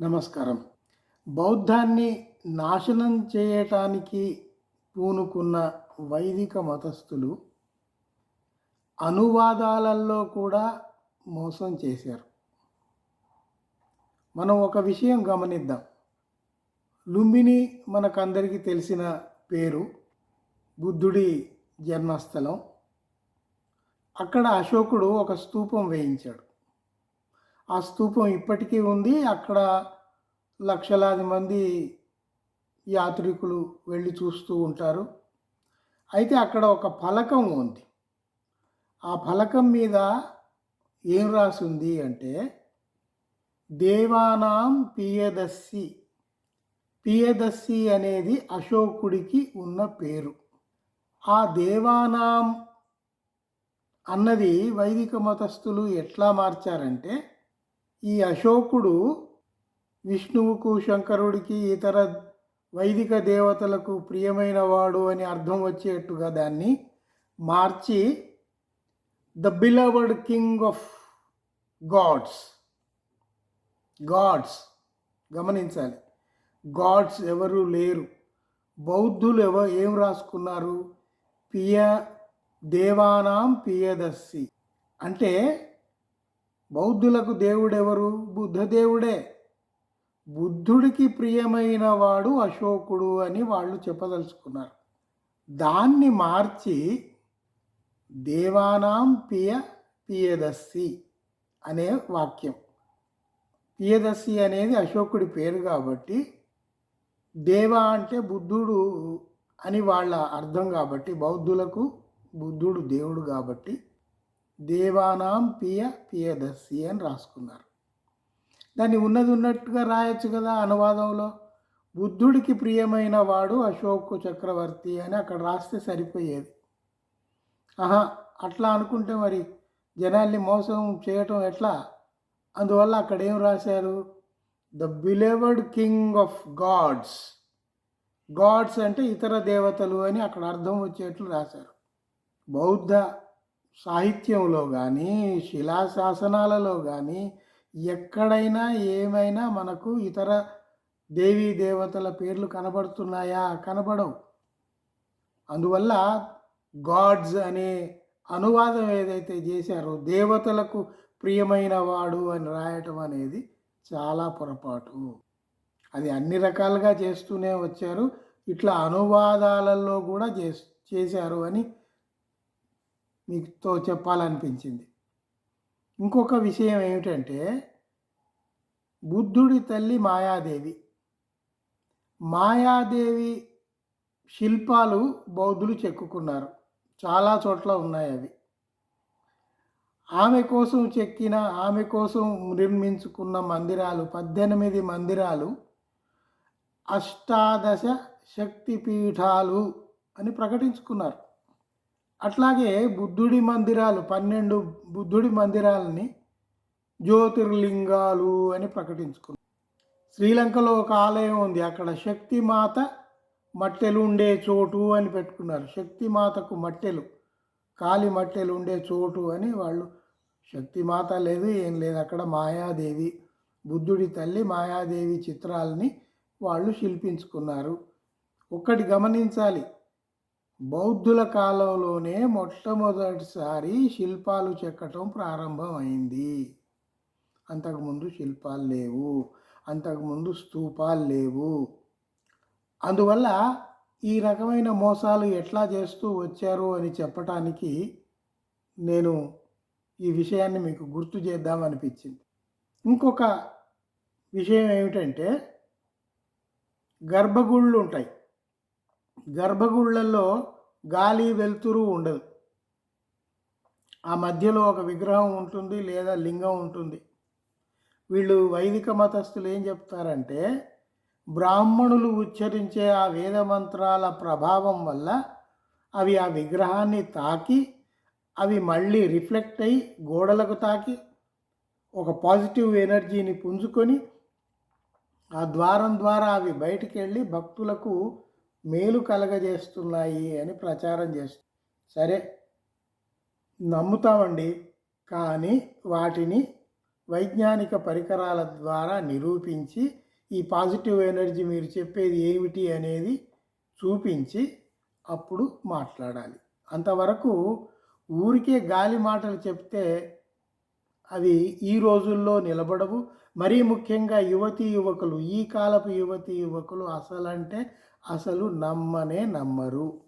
నమస్కారం. బౌద్ధాన్ని నాశనం చేయటానికి పూనుకున్న వైదిక మతస్థులు అనువాదాలలో కూడా మోసం చేశారు. మనం ఒక విషయం గమనిద్దాం. లుంబిని మనకందరికీ తెలిసిన పేరు బుద్ధుడి జన్మస్థలం. అక్కడ అశోకుడు ఒక స్తూపం వేయించాడు. ఆ స్తూపం ఇప్పటికీ ఉంది. అక్కడ లక్షలాది మంది యాత్రికులు వెళ్ళి చూస్తూ ఉంటారు. అయితే అక్కడ ఒక ఫలకం ఉంది. ఆ ఫలకం మీద ఏం రాసింది అంటే దేవానాం పియదస్సి. పియదస్సి అనేది అశోకుడికి ఉన్న పేరు. ఆ దేవానాం అన్నది వైదిక మతస్థులు ఎట్లా మార్చారంటే ఈ అశోకుడు విష్ణువుకు శంకరుడికి ఇతర వైదిక దేవతలకు ప్రియమైన వాడు అని అర్థం వచ్చేట్టుగా దాన్ని మార్చి the beloved king of gods. Gods. గమనించాలి. గాడ్స్ ఎవరు లేరు. బౌద్ధులు ఎవ ఏం రాసుకున్నారు? పియ దేవానాం పియదస్సి. అంటే బౌద్ధులకు దేవుడెవరు? బుద్ధదేవుడే బుద్ధుడికి ప్రియమైన వాడు అశోకుడు అని వాళ్ళు చెప్పదలుచుకున్నారు. దాన్ని మార్చి దేవానాం పియ పియదస్సి అనే వాక్యం. పియదస్సి అనేది అశోకుడి పేరు కాబట్టి దేవ అంటే బుద్ధుడు అని వాళ్ళ అర్థం కాబట్టి బౌద్ధులకు బుద్ధుడు దేవుడు కాబట్టి దేవానాం పియ పియదర్శి అని రాసుకున్నారు. దాన్ని ఉన్నది ఉన్నట్టుగా రాయొచ్చు కదా అనువాదంలో. బుద్ధుడికి ప్రియమైన వాడు అశోక్ చక్రవర్తి అని అక్కడ రాస్తే సరిపోయేది. ఆహా అట్లా అనుకుంటే మరి జనాల్ని మోసం చేయటం ఎట్లా? అందువల్ల అక్కడ ఏం రాశారు? The beloved king of gods. Gods అంటే ఇతర దేవతలు అని అక్కడ అర్థం వచ్చేట్లు రాశారు. బౌద్ధ సాహిత్యంలో కానీ శిలాశాసనాలలో కానీ ఎక్కడైనా ఏమైనా మనకు ఇతర దేవీ దేవతల పేర్లు కనబడుతున్నాయా? కనబడవు. అందువల్ల గాడ్స్ అనే అనువాదం ఏదైతే చేశారో దేవతలకు ప్రియమైన వాడు అని రాయటం అనేది చాలా పొరపాటు. అది అన్ని రకాలుగా చేస్తూనే వచ్చారు. ఇట్లా అనువాదాలలో కూడా చేశారు అని మీతో చెప్పాలనిపించింది. ఇంకొక విషయం ఏమిటంటే బుద్ధుడి తల్లి మాయాదేవి. మాయాదేవి శిల్పాలు బౌద్ధులు చెక్కుకున్నారు. చాలా చోట్ల ఉన్నాయి అవి. ఆమె కోసం చెక్కిన ఆమె కోసం నిర్మించుకున్న మందిరాలు పద్దెనిమిది మందిరాలు అష్టాదశ శక్తిపీఠాలు అని ప్రకటించుకున్నారు. అట్లాగే బుద్ధుడి మందిరాలు పన్నెండు బుద్ధుడి మందిరాలని జ్యోతిర్లింగాలు అని ప్రకటించుకున్నారు శ్రీలంకలో ఒక ఆలయం ఉంది. అక్కడ శక్తిమాత మట్టెలు ఉండే చోటు అని పెట్టుకున్నారు. శక్తిమాతకు మట్టెలు కాలి మట్టెలు ఉండే చోటు అని వాళ్ళు శక్తిమాత లేదు ఏం లేదు. అక్కడ మాయాదేవి బుద్ధుడి తల్లి మాయాదేవి చిత్రాలని వాళ్ళు శిల్పించుకున్నారు. ఒక్కటి గమనించాలి. బౌద్ధుల కాలంలోనే మొట్టమొదటిసారి శిల్పాలు చెక్కటం ప్రారంభమైంది. అంతకుముందు శిల్పాలు లేవు. అంతకుముందు స్తూపాలు లేవు. అందువల్ల ఈ రకమైన మోసాలు ఎట్లా చేస్తూ వచ్చారు అని చెప్పటానికి నేను ఈ విషయాన్ని మీకు గుర్తు చేద్దామనిపించింది ఇంకొక విషయం ఏమిటంటే గర్భగుళ్ళు ఉంటాయి. గర్భగుళ్ళల్లో గాలి వెలుతురు ఉండదు. ఆ మధ్యలో ఒక విగ్రహం ఉంటుంది లేదా లింగం ఉంటుంది. వీళ్ళు వైదిక మతస్థులు ఏం చెప్తారంటే బ్రాహ్మణులు ఉచ్చరించే ఆ వేద మంత్రాల ప్రభావం వల్ల అవి ఆ విగ్రహాన్ని తాకి అవి మళ్ళీ రిఫ్లెక్ట్ అయ్యి గోడలకు తాకి ఒక పాజిటివ్ ఎనర్జీని పుంజుకొని ఆ ద్వారం ద్వారా అవి బయటికి వెళ్ళి భక్తులకు మేలు కలగజేస్తున్నాయి అని ప్రచారం చేస్తుంది సరే నమ్ముతామండి కానీ వాటిని వైజ్ఞానిక పరికరాల ద్వారా నిరూపించి ఈ పాజిటివ్ ఎనర్జీ మీరు చెప్పేది ఏమిటి అనేది చూపించి అప్పుడు మాట్లాడాలి. అంతవరకు ఊరికే గాలి మాటలు చెప్తే అవి ఈ రోజుల్లో నిలబడవు మరీ ముఖ్యంగా యువతీ యువకులు ఈ కాలపు యువతీ యువకులు అసలంటే అసలు నమ్మనే నమ్మరు.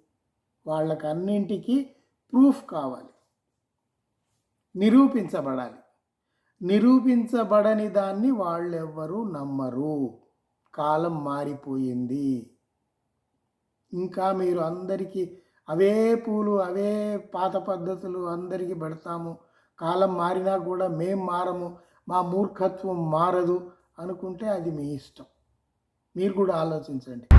వాళ్ళకన్నింటికీ ప్రూఫ్ కావాలి. నిరూపించబడాలి. నిరూపించబడని దాన్ని వాళ్ళెవ్వరూ నమ్మరు. కాలం మారిపోయింది. ఇంకా మీరు అందరికీ అవే పూలు అవే పాత పద్ధతులు అందరికీ పెడతాము. కాలం మారినా కూడా మేం మారము. మా మూర్ఖత్వం మారదు అనుకుంటే అది మీ ఇష్టం. మీరు కూడా ఆలోచించండి.